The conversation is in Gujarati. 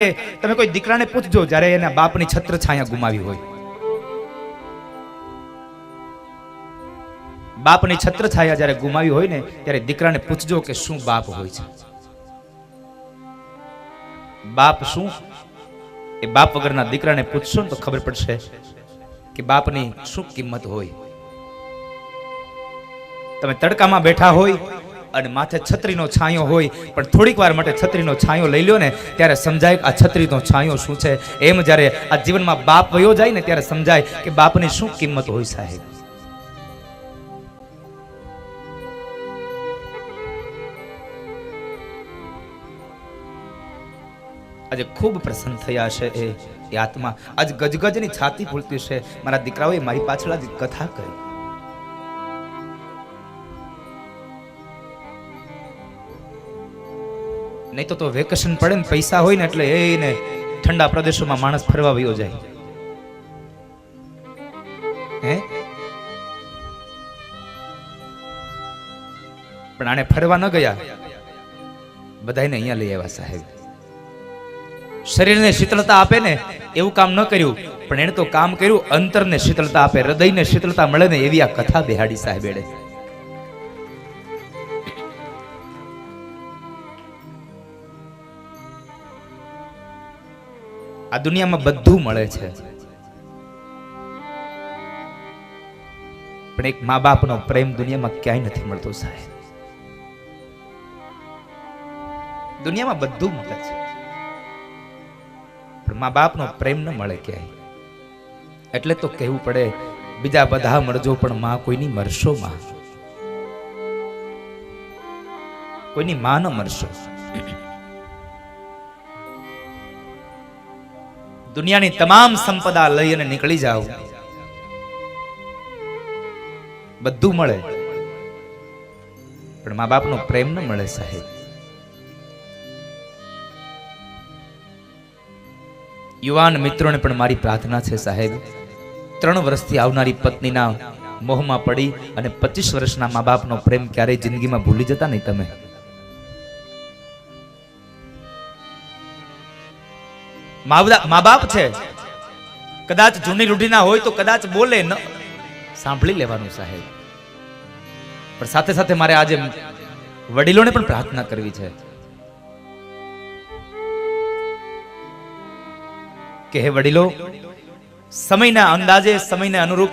તમે કોઈ દીકરાને પૂછજો જ્યારે એના બાપની છત્ર છાયા ગુમાવી હોય. બાપની છત્ર છાયા જ્યારે ગુમાવી હોય ને, ત્યારે દીકરાને પૂછજો કે શું બાપ હોય છે? બાપ શું? એ બાપ વગરના દીકરાને પૂછશો ને તો ખબર પડશે કે બાપની શું કિંમત હોય. તમે તડકામાં બેઠા હોય અને માથે છત્રીનો છાંયો હોય, પણ થોડીક વાર માટે છત્રીનો છાંયો લઈ લ્યો ને, ત્યારે સમજાય આ છત્રીનો છાંયો શું છે? એમ જ્યારે આ જીવનમાં બાપ વયો જાય ને, ત્યારે સમજાય કે બાપની શું કિંમત હોય સાહેબ? આજે ખૂબ પ્રસન્ન થયા છે એ એ આત્મા. આજ ગજગજની છાતી ફૂલતી છે. મારા દીકરાઓએ મારી પાછળ આજ કથા કરી. નહીં તો તો વેકેશન પડે ને પૈસા હોય ને એટલે એને ઠંડા પ્રદેશોમાં માણસ ફરવા વયો જાય. હે? પણ આને ફરવા ન ગયા. બધાને અહીંયા લઈ આવ્યા સાહેબ. શરીરને શીતળતા આપે ને એવું કામ ન કર્યું. પણ એણે તો કામ કર્યું, અંતરને શીતળતા આપે, હૃદયને શીતળતા મળે ને એવી આ કથા બેહાડી સાહેબ એણે. આ દુનિયામાં બધું મળે છે. પણ એક મા બાપનો પ્રેમ દુનિયામાં ક્યાંય નથી મળતો સાહેબ. દુનિયામાં બધું મળે છે. પણ મા બાપનો પ્રેમ ન મળે ક્યાંય. એટલે તો કહેવું પડે, બીજા બધા મળજો પણ માં કોઈની મરશો માં કોઈની માં ન મરશો. દુનિયાની તમામ સંપદા લઈ અને નીકળી જાઓ. બધું મળે. પણ મા બાપનો પ્રેમ ન મળે સાહેબ. યુવાન મિત્રોને પણ મારી પ્રાર્થના છે સાહેબ. ત્રણ વર્ષથી આવનારી પત્નીના મોહમાં પડી અને પચીસ વર્ષના મા બાપનો પ્રેમ ક્યારેય જિંદગીમાં ભૂલી જતા નહીં તમે. મા બાપ છે. કદાચ જૂની રૂઢીના હોય તો કદાચ બોલે ન સાંભળી લેવાનું સાહેબ. પણ સાથે સાથે મારે આજે વડીલોને પણ પ્રાર્થના કરવી છે. કે હે વડીલો, સમયના અંદાજે, સમયને અનુરૂપ